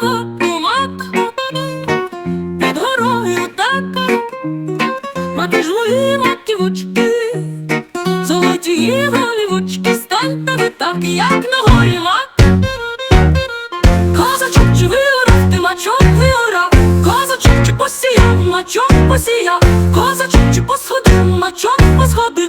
золотий мак, під горою так, мати ж мої маківочки, золоті голівочки, станьте ви так, як на горі мак. Козачок чи виорав, ти мачок виорав, козачок чи посіяв, мачок посіяв, козачок чи посходив, мачок посходив,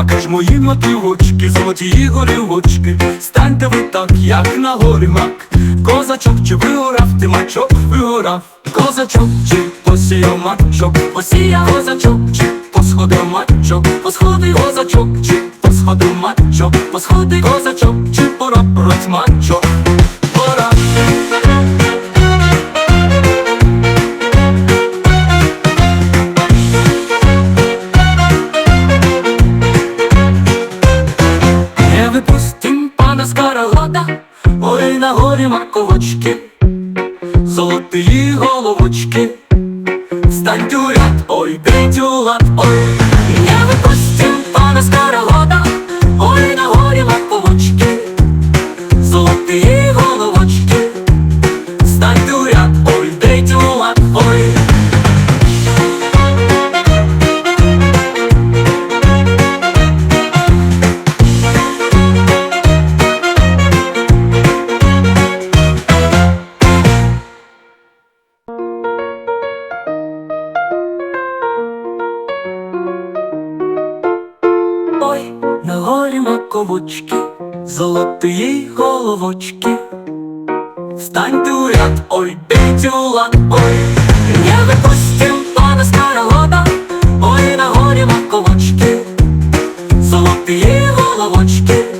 так, мака ж мої мотивочки, золоті горівочки, станьте ви так, як на горі мак. Козачок чи вигорав, ти мачок вигорав, козачок чи посіяв мачок, посіяв козачок чи посходив мачок, посходив козачок чи посходив мачок, посходив козачок чи на горі маковочки, золоті головочки, встаньте у ряд, ой, бейте у лад, ой, не випустим пана скаролода, горі маковочки, золотої головочки. Встаньте у ряд, ой, бейте у лад, ой, не випустим пана скорогода, ой, на горі маковочки, золотої головочки.